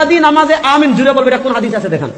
নামাজে আমিন জুড়ে বলবে, এটা কোন হাদিস আছে দেখান।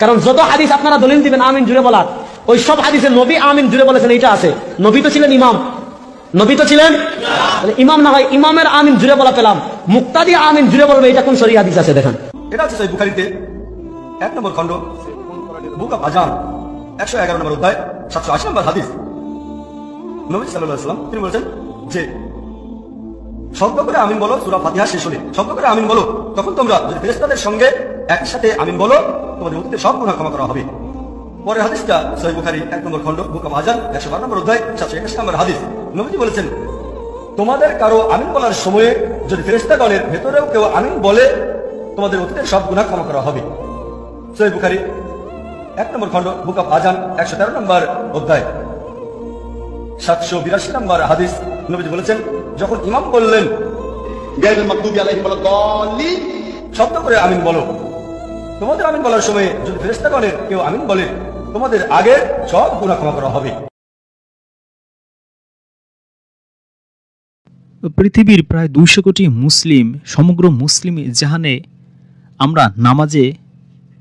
কারণ যত হাদিস আপনারা দলিল দিবেন আমিন জুড়ে বলার, ওই সব হাদিসে নবী আমিন জুড়ে বলেছেন এটা আছে। নবী তো ছিলেন ইমাম। নবী তো ছিলেন? ইমাম না হয়, ইমামের আমিন জুড়ে বলা পেলাম। মুক্তাদি আমিন জুড়ে বলবে, এটা কোন সরি হাদিস আছে দেখান। এটা সেই বুখারিতে। এক নম্বর খণ্ড। বুক অফ আজান একশো এগারো নম্বর অধ্যায়, সাতশো আশি নম্বর হাদিস। নবী সাল্লাহ সাল্লাম তিনি বলেছেন যে শব্দ করে আমিন বলো, সুরা ফাতিহা শেষ হলে। শব্দ করে আমিন বলো, তখন তোমরা যদি ফেরেস্তাদের সঙ্গে একসাথে আমিন বলো, তোমাদের অতীতে সব গুণা ক্ষমা করা হবে। পরের হাদিসটা সহি বুখারি, এক নম্বর খণ্ড, বুক অফ একশো বারো নম্বর অধ্যায় সাতশো একাশি নম্বর হাদিস। নবীজি বলেছেন, তোমাদের কারও আমিন বলার সময়ে যদি ফেরেস্তাগণের ভেতরেও কেউ আমিন বলে, তোমাদের অতীতের সব গুণা ক্ষমা করা হবে। সহি বুখারি, এক নম্বর খণ্ড, বুক অফ একশো তেরো নম্বর অধ্যায়। সাতশো বিরাশি নম্বর হাদিস নবীজি বলেছেন যখন ইমাম বললেন শব্দ করে আমিন বলো। তোমাদের আমিন বলার সময় যদি ফেরেস্তা করে কেউ আমিন বলে তোমাদের আগে সব গুণা ক্ষমা করা হবে। পৃথিবীর প্রায় দুইশো কোটি মুসলিম সমগ্র মুসলিম জাহানে আমরা নামাজে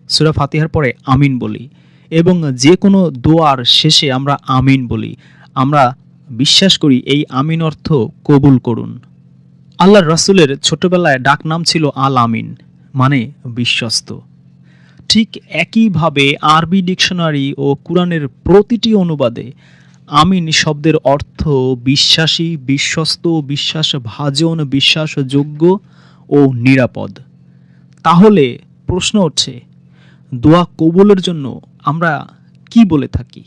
সুরা ফাতিহার পরে আমিন বলি এবং যে কোনো দোয়ার শেষে আমরা আমিন বলি। আমরা বিশ্বাস করি এই আমিন অর্থ কবুল করুন। আল্লাহর রাসূলের ছোটবেলায় ডাক নাম ছিল আল আমিন মানে বিশ্বস্ত। ঠিক একইভাবে আরবি ডিকশনারি ও কোরআনের প্রতিটি অনুবাদে আমিন শব্দের অর্থ বিশ্বাসী, বিশ্বস্ত বিশ্বাস ভাজন বিশ্বাসযোগ্য ও নিরাপদ। তাহলে প্রশ্ন হচ্ছে দোয়া কবুলের জন্য আমরা কি বলে থাকি?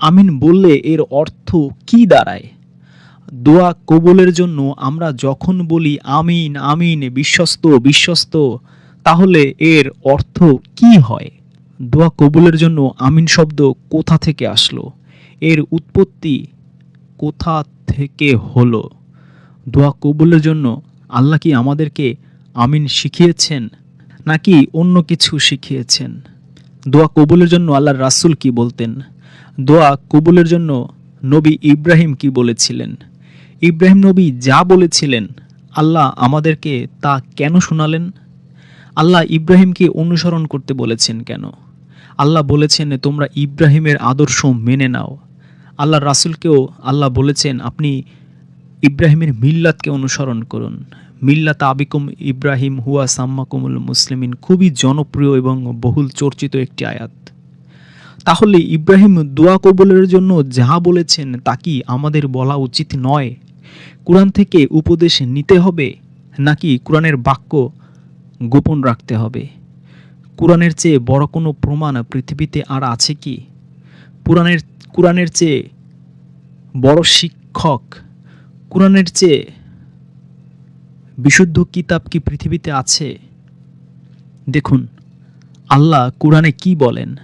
আমিন বললে, এর অর্থ কি দাঁড়ায়? দোয়া কবুলের জন্য আমরা যখন বলি, আমিন আমিন, বিশ্বস্ত বিশ্বস্ত তাহলে এর অর্থ কি হয়? দোয়া কবুলের জন্য আমিন শব্দ কোথা থেকে আসলো? এর উৎপত্তি কোথা থেকে হলো? দোয়া কবুলের জন্য আল্লাহ কি আমাদেরকে আমিন শিখিয়েছেন, নাকি অন্য কিছু শিখিয়েছেন? দোয়া কবুলের জন্য আল্লাহর রাসূল কি বলতেন? দোয়া কবুলের জন্য নবী ইব্রাহিম কি বলেছিলেন? ইব্রাহিম নবী যা বলেছিলেন, আল্লাহ আমাদেরকে তা কেন শোনালেন? আল্লাহ ইব্রাহিমকে অনুসরণ করতে বলেছেন কেন? আল্লাহ বলেছেন, তোমরা ইব্রাহিমের আদর্শ মেনে নাও। আল্লাহ রাসূলকেও আল্লাহ বলেছেন, আপনি ইব্রাহিমের মিল্লাতকে অনুসরণ করুন। মিল্লাত আবিকুম ইব্রাহিম হুয়া সাম্মাকুমুল মুসলিমিন। খুবই জনপ্রিয় এবং বহুল চর্চিত একটি আয়াত। তাহলে ইব্রাহিম দোয়া কবুলের জন্য যা বলেছেন তা কি আমাদের বলা উচিত নয়? কোরআন থেকে উপদেশ নিতে হবে নাকি কোরআনের বাক্য গোপন রাখতে হবে? কোরআনের চেয়ে বড় কোনো প্রমাণ পৃথিবীতে আর আছে কি? পুরাণের কোরআনের চেয়ে বড় শিক্ষক, কোরআনের চেয়ে বিশুদ্ধ কিতাব কি পৃথিবীতে আছে? দেখুন, আল্লাহ কোরআনে কি বলেন?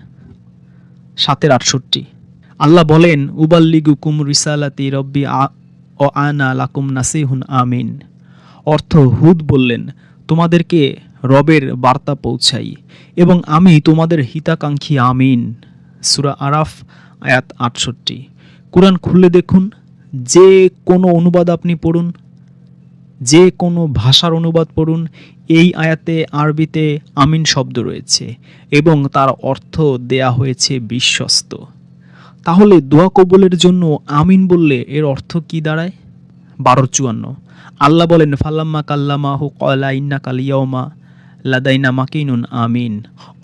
সাতের আটষট্টি। আল্লাহ বলেন, উবাল্লিগু কুম রিসালাতি রব্বি ও আনা লাকুম নাসিহুন আমিন। অর্থ, হুদ বললেন, তোমাদেরকে রবের বার্তা পৌঁছাই এবং আমি তোমাদের হিতাকাঙ্ক্ষী আমিন। সুরা আরাফ, আয়াত আটষট্টি। কোরআন খুলে দেখুন, যে কোনো অনুবাদ আপনি পড়ুন যে কোনো ভাষার অনুবাদ পড়ুন, এই আয়াতে আরবিতে আমিন শব্দ রয়েছে এবং তার অর্থ দেয়া হয়েছে বিশ্বস্ত। তাহলে দোয়া কবুলের জন্য আমিন বললে এর অর্থ কি দাঁড়ায়? বারো চুয়ান্ন। আল্লাহ বলেন ফাল্লাম্মা কাল্লামা হু কয়লা ইন্না কালিয়াউমা লাদাইনা মাকিনুন আমিন।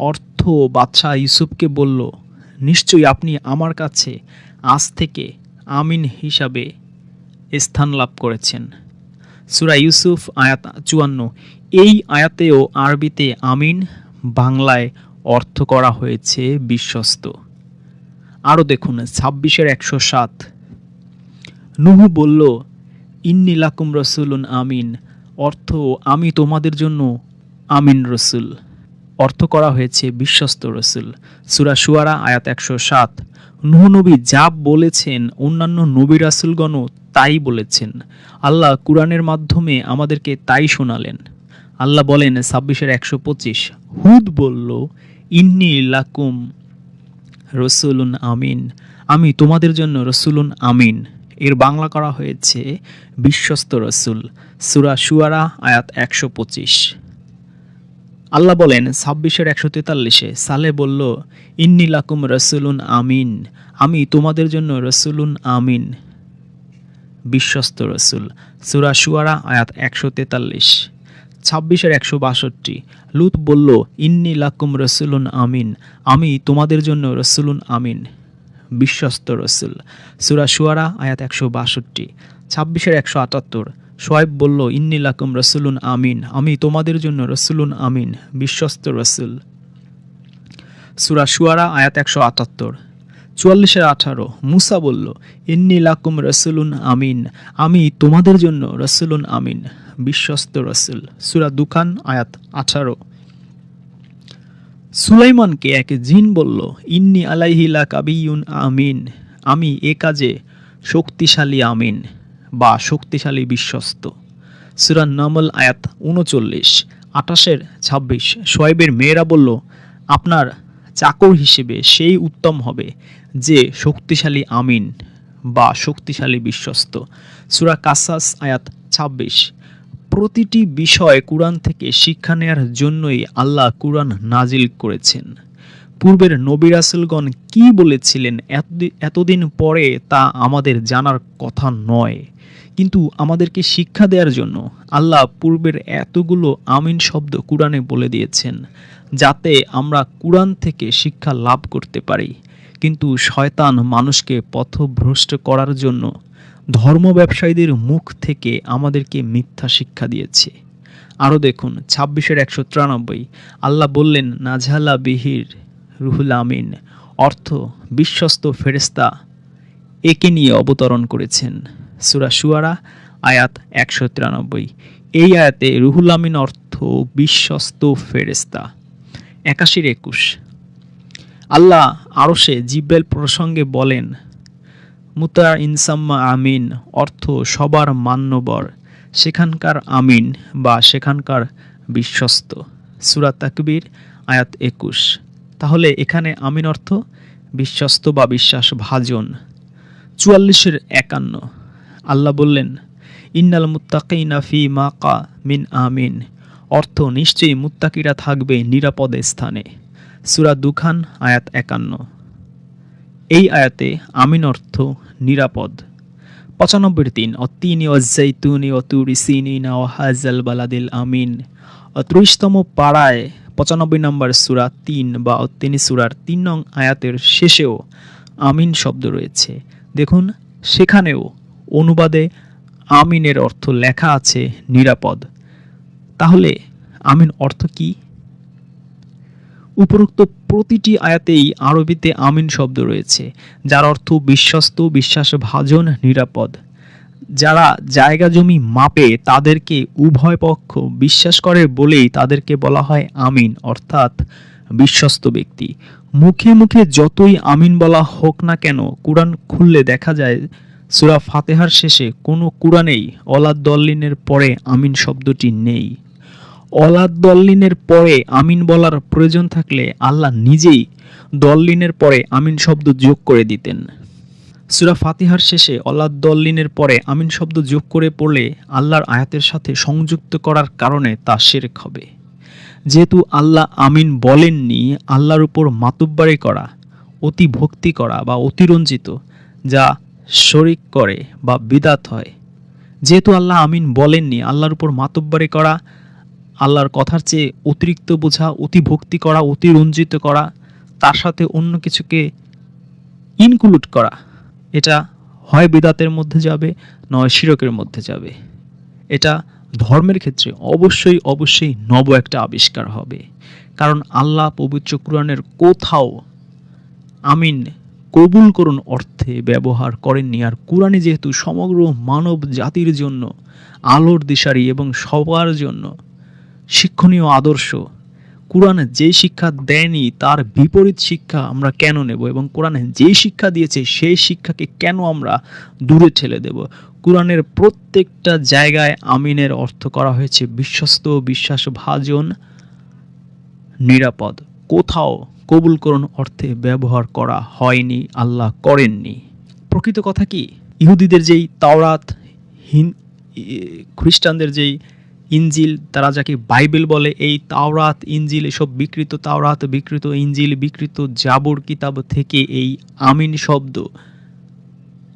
অর্থ বাদশাহ ইউসুফকে বলল, নিশ্চয়ই আপনি আমার কাছে আজ থেকে আমিন হিসাবে স্থান লাভ করেছেন। সুরা ইউসুফ, আয়াত চুয়ান্ন। এই আয়াতেও আরবিতে আমিন, বাংলায় অর্থ করা হয়েছে বিশ্বস্ত। আরও দেখুন, ছাব্বিশের একশো সাত। নুহু বলল ইন্নিলাকুম রসুলুন আমিন। অর্থ, আমি তোমাদের জন্য আমিন রসুল। অর্থ করা হয়েছে বিশ্বস্ত রসুল। সুরা সুয়ারা আয়াত একশো সাত। নুহ নবী যা বলেছেন, অন্যান্য নবী রাসুলগণও তাই বলেছেন। আল্লাহ কুরআনের মাধ্যমে আমাদেরকে তাই শোনালেন। আল্লাহ বলেন ছাব্বিশের একশো পঁচিশ, হুদ বলল, ইন্নি লাকুম রসুলুন আমিন। আমি তোমাদের জন্য রসুলুন আমিন। এর বাংলা করা হয়েছে, বিশ্বস্ত রসুল। সুরা সুয়ারা আয়াত একশো পঁচিশ। আল্লাহ বলেন, ছাব্বিশের একশো তেতাল্লিশে সালে বলল, ইন্নি লাকুম রসুলুন আমিন, আমি তোমাদের জন্য রসুলুন আমিন। বিশ্বস্ত রসুল, সুরা সুয়ারা আয়াত একশো তেতাল্লিশ। ছাব্বিশের একশো বাষট্টি, লুত বলল, ইন্নি লাকুম রসুলুন আমিন, আমি তোমাদের জন্য রসুলুন আমিন। বিশ্বস্ত রসুল, সুরা সুয়ারা আয়াত একশো বাষট্টি। ছাব্বিশের একশো আটাত্তর সোয়েব বলল, ইন্নি লাকুম রসুলুন আমিন। আমি তোমাদের জন্য রসুলুন আমিন, বিশ্বস্ত রসুল। সুরা সুয়ারা আয়াত একশো আটাত্তর। চুয়াল্লিশের আঠারো। মুসা বলল, ইন্নি লাকুম রসুলুন আমিন। আমি তোমাদের জন্য রসুলুন আমিন, বিশ্বস্ত রসুল। সুরা দুখান, আয়াত আঠারো। সুলাইমানকে এক জিন বলল, ইন্নি আলাইহিলা কাবিউন আমিন। আমি এ কাজে শক্তিশালী আমিন। বা শক্তিশালী বিশ্বস্ত। সুরা নমল আয়াত উনচল্লিশ, আঠাশের ছাব্বিশ সোয়েবের মেয়েরা বলল, আপনার চাকর হিসেবে সেই উত্তম হবে যে শক্তিশালী আমিন বা শক্তিশালী বিশ্বস্ত। সুরা কাসাস আয়াত ছাব্বিশ, প্রতিটি বিষয় কুরআন থেকে শিক্ষা নেয়ার জন্যই আল্লাহ কুরআন নাজিল করেছেন। পূর্বের নবী রাসূলগণ কি বলেছিলেন এতদি- এতদিন পরে তা আমাদের জানার কথা নয়। কিন্তু আমাদেরকে শিক্ষা দেওয়ার জন্য আল্লাহ পূর্বের এতগুলো আমিন শব্দ কুরআনে বলে দিয়েছেন, যাতে আমরা কুরআন থেকে শিক্ষা লাভ করতে পারি। কিন্তু শয়তান মানুষকে পথভ্রষ্ট করার জন্য ধর্ম ব্যবসায়ীদের মুখ থেকে আমাদেরকে মিথ্যা শিক্ষা দিয়েছে। আরও দেখুন, ছাব্বিশের একশো তিরানব্বই, আল্লাহ বললেন নাঝালা বিহির রুহুল আমিন। অর্থ, বিশ্বস্ত ফেরেস্তা একে নিয়ে অবতরণ করেছেন। সুরা সুয়ারা আয়াত একশো তিরানব্বই। এই আয়াতে রুহুল আমিন অর্থ বিশ্বস্ত ফেরেস্তা একাশির একুশ। আল্লাহ আরশে জিব্রাইল প্রসঙ্গে বলেন মুতা ইনসাম্মা আমিন অর্থ সবার মান্যবর, সেখানকার আমিন বা সেখানকার বিশ্বস্ত। সুরা তাকবীর, আয়াত একুশ। তাহলে এখানে আমিন অর্থ বিশ্বস্ত বা বিশ্বাস ভাজন চুয়াল্লিশের একান্ন। আল্লাহ বললেন, ইন্নাল মুত্তাকিনা ফি মাকা মিন আমিন। অর্থ, নিশ্চয়ই মুত্তাকিরা থাকবে নিরাপদে স্থানে। সুরা দুখান, আয়াত একান্ন। এই আয়াতে আমিন অর্থ নিরাপদ। পঁচানব্বই তিন অতিনি অজাইতুনি অতুরি সিনিনা ও হাজাল বালাদিল আমিন। ত্রিশতম পাড়ায় পঁচানব্বই নম্বর সুরা তিন বা অত্তিনি সুরার তিন নং আয়াতের শেষেও আমিন শব্দ রয়েছে। দেখুন, সেখানেও অনুবাদে আমিনের অর্থ লেখা আছে নিরাপদ। তাহলে আমিন অর্থ কি? উপরোক্ত প্রতিটি আয়াতেই আরবিতে আমিন শব্দ রয়েছে, যার অর্থ বিশ্বস্ত, বিশ্বাসভাজন, নিরাপদ। যারা জায়গা জমি মাপে, তাদেরকে উভয় পক্ষ বিশ্বাস করে বলেই তাদেরকে বলা হয় আমিন, অর্থাৎ বিশ্বস্ত ব্যক্তি। মুখে মুখে যতই আমিন বলা হোক না কেন, কোরআন খুললে দেখা যায় সূরা ফাতেহার শেষে কোনো কোরআনেই অলাদ্দল্লিনের পরে আমিন শব্দটি নেই। অলাদ্দল্লিনের পরে আমিন বলার প্রয়োজন থাকলে আল্লাহ নিজেই দল্লিনের পরে আমিন শব্দ যোগ করে দিতেন। সুরা ফাতিহার শেষে অলাদ্দল্লিনের পরে আমিন শব্দ যোগ করে পড়লে আল্লাহর আয়াতের সাথে সংযুক্ত করার কারণে তা শিরক হবে। যেহেতু আল্লাহ আমিন বলেননি, আল্লাহর উপর মাতুব্বারি করা, অতি ভক্তি করা বা অতিরঞ্জিত, যা শরিক করে বা বিদাত হয়। যেহেতু আল্লাহ আমিন বলেননি, আল্লাহর উপর মাতব্বারি করা, আল্লাহর কথার চেয়ে অতিরিক্ত বোঝা অতি ভক্তি করা, অতিরঞ্জিত করা, তার সাথে অন্য কিছুকে ইনক্লুড করা, এটা হয় বিদাতের মধ্যে যাবে, নয় শিরকের মধ্যে যাবে। এটা ধর্মের ক্ষেত্রে অবশ্যই অবশ্যই নব একটা আবিষ্কার হবে। কারণ আল্লাহ পবিত্র কোরআনের কোথাও আমিন কবুল করুন অর্থে ব্যবহার করেননি। আর কোরআনে যেহেতু সমগ্র মানব জাতির জন্য, আলোর দিশারি এবং সবার জন্য শিক্ষণীয় আদর্শ, কোরআনে যে শিক্ষা দেয়নি তার বিপরীত শিক্ষা আমরা কেন নেব এবং কোরআনে যে শিক্ষা দিয়েছে সেই শিক্ষাকে কেন আমরা দূরে ঠেলে দেব? কোরআনের প্রত্যেকটা জায়গায় আমিনের অর্থ করা হয়েছে, বিশ্বস্ত, বিশ্বাসভাজন, নিরাপদ। কোথাও কবুল করুন অর্থে ব্যবহার করা হয়নি, আল্লাহ করেননি। প্রকৃত কথা কি? ইহুদিদের যেই তাওরাত, হিন খ্রিস্টানদের যেই ইঞ্জিল তারা যাকে বাইবেল বলে, এই তাওরাত ইঞ্জিল এসব বিকৃত তাওরাত, বিকৃত ইঞ্জিল বিকৃত জাবর কিতাব থেকে এই আমিন শব্দ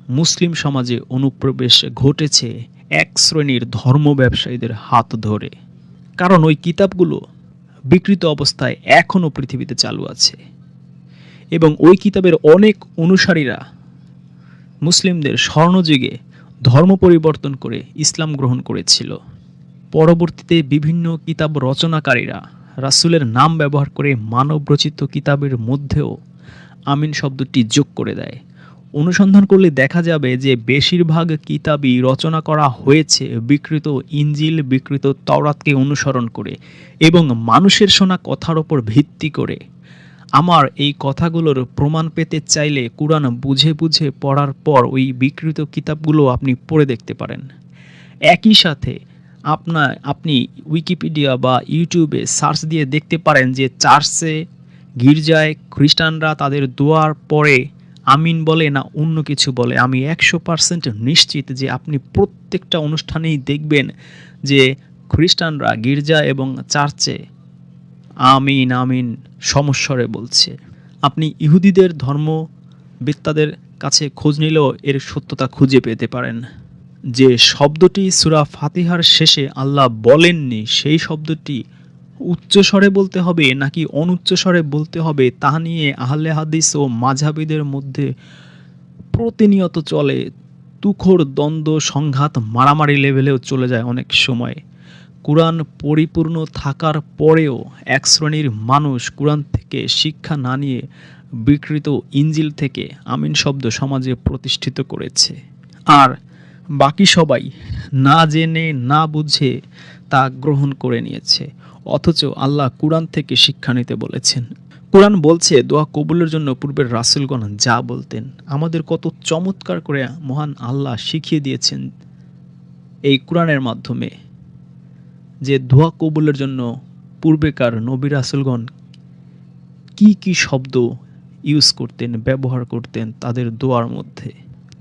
মুসলিম সমাজে অনুপ্রবেশ ঘটেছে এক শ্রেণির ধর্ম ব্যবসায়ীদের হাত ধরে। কারণ ওই কিতাবগুলো বিকৃত অবস্থায় এখনও পৃথিবীতে চালু আছে। এবং ওই কিতাবের অনেক অনুসারীরা মুসলিমদের স্বর্ণযুগে ধর্ম পরিবর্তন করে ইসলাম গ্রহণ করেছিল। পরবর্তীতে বিভিন্ন কিতাব রচনাকারীরা রাসূলের নাম ব্যবহার করে মানবরচিত কিতাবের মধ্যেও আমিন শব্দটি যোগ করে দেয়। অনুসন্ধান করলে দেখা যাবে যে বেশিরভাগ কিতাবই রচনা করা হয়েছে বিকৃত ইঞ্জিল, বিকৃত তওরাতকে অনুসরণ করে এবং মানুষের শোনা কথার ওপর ভিত্তি করে। আমার এই কথাগুলোর প্রমাণ পেতে চাইলে কোরআন বুঝে বুঝে পড়ার পর ওই বিকৃত কিতাবগুলো আপনি পড়ে দেখতে পারেন। একই সাথে আপনার আপনি উইকিপিডিয়া বা ইউটিউবে সার্চ দিয়ে দেখতে পারেন যে চার্চে গির্জায় খ্রিস্টানরা তাদের দোয়ার পরে আমিন বলে না অন্য কিছু বলে। আমি একশো পার্সেন্ট নিশ্চিত যে আপনি প্রত্যেকটা অনুষ্ঠানেই দেখবেন যে খ্রিস্টানরা গির্জা এবং চার্চে আমিন আমিন সমস্বরে বলছে। আপনি ইহুদিদের ধর্মবেত্তাদের কাছে খোঁজ নিলেও এর সত্যতা খুঁজে পেতে পারেন। যে শব্দটি সুরা ফাতিহার শেষে আল্লাহ বলেননি, সেই শব্দটি উচ্চস্বরে বলতে হবে নাকি অনুচ্চস্বরে বলতে হবে, তা নিয়ে আহলে হাদিস ও মাঝাবিদের মধ্যে প্রতিনিয়ত চলে। তুখোর দ্বন্দ্ব, সংঘাত, মারামারি লেভেলেও চলে যায় অনেক সময়। কোরআন পরিপূর্ণ থাকার পরেও এক শ্রেণির মানুষ কোরআন থেকে শিক্ষা না নিয়ে বিকৃত ইঞ্জিল থেকে আমিন শব্দ সমাজে প্রতিষ্ঠিত করেছে। আর বাকি সবাই না জেনে, না বুঝে তা গ্রহণ করে নিয়েছে। অথচ আল্লাহ কোরআন থেকে শিক্ষা নিতে বলেছেন। কোরআন বলছে, দোয়া কবুলের জন্য পূর্বের রাসুলগণ যা বলতেন, আমাদের কত চমৎকার করে মহান আল্লাহ শিখিয়ে দিয়েছেন এই কোরআনের মাধ্যমে। যে দোয়া কবুলের জন্য পূর্বেকার নবী রাসুলগণ কি কি শব্দ ইউজ করতেন, ব্যবহার করতেন তাদের দোয়ার মধ্যে।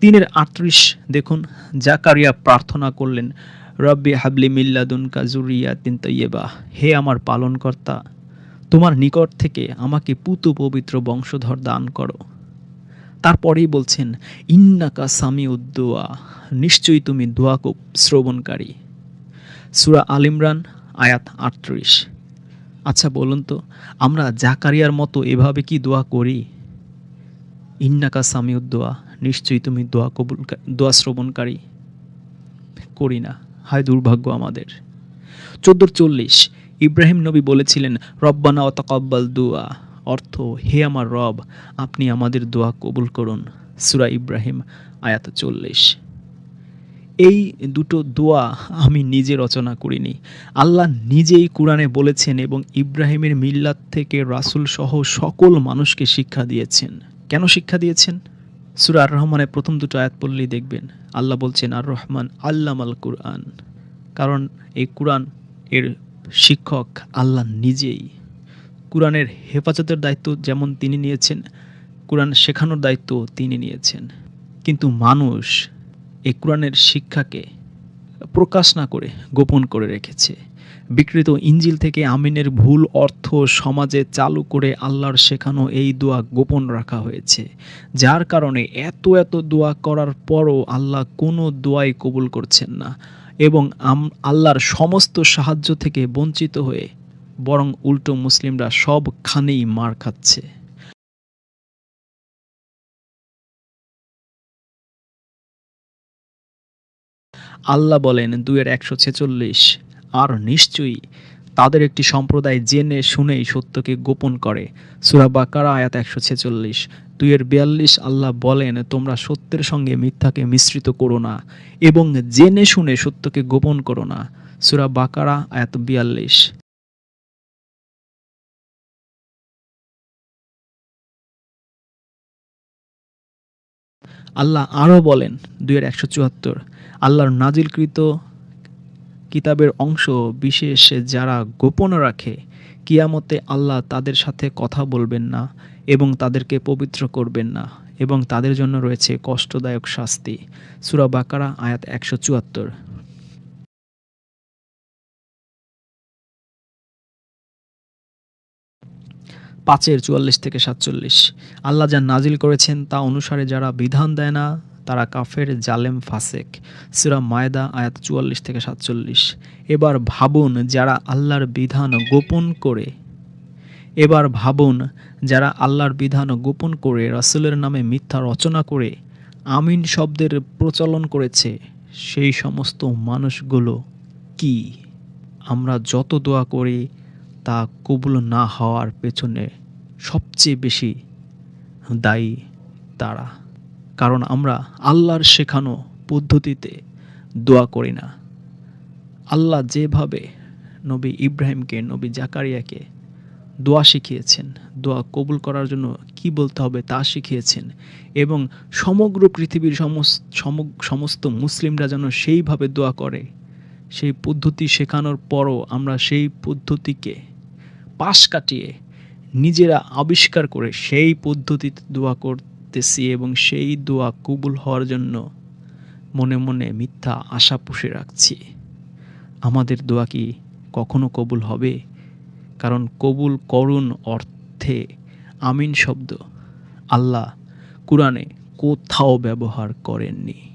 তিনের আটত্রিশ, দেখুন, জাকারিয়া প্রার্থনা করলেন রব্বি হাবলি মিল্লাদুন কাজুরিয়া তিন তৈয়েবা হে আমার পালনকর্তা, তোমার নিকট থেকে আমাকে পুতু পবিত্র বংশধর দান করো। তারপরেই বলছেন, ইন্নাকা সামি উদ্দোয়া নিশ্চয়ই তুমি দোয়া কো শ্রবণকারী। সুরা আল ইমরান, আয়াত আটত্রিশ। আচ্ছা বলুন তো, আমরা জাকারিয়ার মতো এভাবে কি দোয়া করি? ইন্নাকা সামিউদ্দোয়া নিশ্চয়ই তুমি দোয়া কবুল দোয়া শ্রবণকারী। করি না। হায় দুর্ভাগ্য আমাদের। চোদ্দোর চল্লিশ, ইব্রাহিম নবী বলেছিলেন, রব্বানা অতকব্বাল দুয়া। অর্থ, হে আমার রব, আপনি আমাদের দোয়া কবুল করুন। সুরা ইব্রাহিম, আয়াত চল্লিশ। এই দুটো দোয়া আমি নিজে রচনা করিনি। আল্লাহ নিজেই কোরআনে বলেছেন এবং ইব্রাহিমের মিল্লাত থেকে রাসূল সহ সকল মানুষকে শিক্ষা দিয়েছেন। কেন শিক্ষা দিয়েছেন? সুরা আর রহমানের প্রথম দুটো আয়াত পড়লেই দেখবেন আল্লাহ বলছেন, আর রহমান আল্লাম আল কুরআন। কারণ এই কোরআন এর শিক্ষক আল্লাহ নিজেই। কোরআনের হেফাজতের দায়িত্ব যেমন তিনি নিয়েছেন, কোরআন শেখানোর দায়িত্ব তিনি নিয়েছেন। কিন্তু মানুষ এই কোরআনের শিক্ষাকে প্রকাশ না করে, গোপন করে রেখেছে। বিকৃত ইঞ্জিল থেকে আমিনের ভুল অর্থ সমাজে চালু করে আল্লাহর শেখানো এই দোয়া গোপন রাখা হয়েছে। যার কারণে এত এত দোয়া করার পরও আল্লাহ কোনো দোয়াই কবুল করছেন না এবং আল্লাহর সমস্ত সাহায্য থেকে বঞ্চিত হয়ে বরং উল্টো মুসলিমরা সবখানেই মার খাচ্ছে। আল্লাহ বলেন দুয়ের একশো ছেচল্লিশ আর নিশ্চয়ই তাদের একটি সম্প্রদায় জেনে শুনেই সত্যকে গোপন করে। সুরা বাকারা, আয়াত একশো ছেচল্লিশ। দুইয়ের বিয়াল্লিশ আল্লাহ বলেন, তোমরা সত্যের সঙ্গে মিথ্যাকে মিশ্রিত করো না এবং জেনে শুনে সত্যকে গোপন করো না। সুরা বাকারা, আয়াত বিয়াল্লিশ। আল্লাহ আরও বলেন, দুইয়ের একশো চুয়াত্তর, আল্লাহর নাজিলকৃত কিতাবের অংশ বিশেষ যারা গোপন রাখে, কিয়ামতে আল্লাহ তাদের সাথে কথা বলবেন না এবং তাদেরকে পবিত্র করবেন না এবং তাদের জন্য রয়েছে কষ্টদায়ক শাস্তি। সুরা বাকারা, আয়াত একশো চুয়াত্তর। পাঁচের চুয়াল্লিশ থেকে সাতচল্লিশ। আল্লাহ যা নাজিল করেছেন তা অনুসারে যারা বিধান দেয় না, তারা কাফের, জালেম, ফাসেক। সিরা মায়দা, আয়াত চুয়াল্লিশ থেকে সাতচল্লিশ। এবার ভাবুন যারা আল্লাহর বিধান গোপন করে, এবার ভাবুন যারা আল্লাহর বিধান গোপন করে, রাসূলের নামে মিথ্যা রচনা করে, আমিন শব্দের প্রচলন করেছে, সেই সমস্ত মানুষগুলো কি? আমরা যত দোয়া করি তা কবুল না হওয়ার পেছনে সবচেয়ে বেশি দায়ী তারা। কারণ আমরা আল্লাহর শেখানো পদ্ধতিতে দোয়া করি না। আল্লাহ যেভাবে নবী ইব্রাহিমকে, নবী জাকারিয়াকে দোয়া শিখিয়েছেন, দোয়া কবুল করার জন্য কি বলতে হবে তা শিখিয়েছেন এবং সমগ্র পৃথিবীর সমস্ত সমস্ত মুসলিমরা যেন সেইভাবে দোয়া করে, সেই পদ্ধতি শেখানোর পরও আমরা সেই পদ্ধতিকে পাশ কাটিয়ে নিজেরা আবিষ্কার করে সেই পদ্ধতিতে দোয়া করতেছি এবং সেই দোয়া কবুল হওয়ার জন্য মনে মনে মিথ্যা আশা পুষে রাখছি। আমাদের দোয়া কি কখনো কবুল হবে? কারণ কবুল করুন অর্থে আমিন শব্দ আল্লাহ কুরআনে কোথাও ব্যবহার করেননি।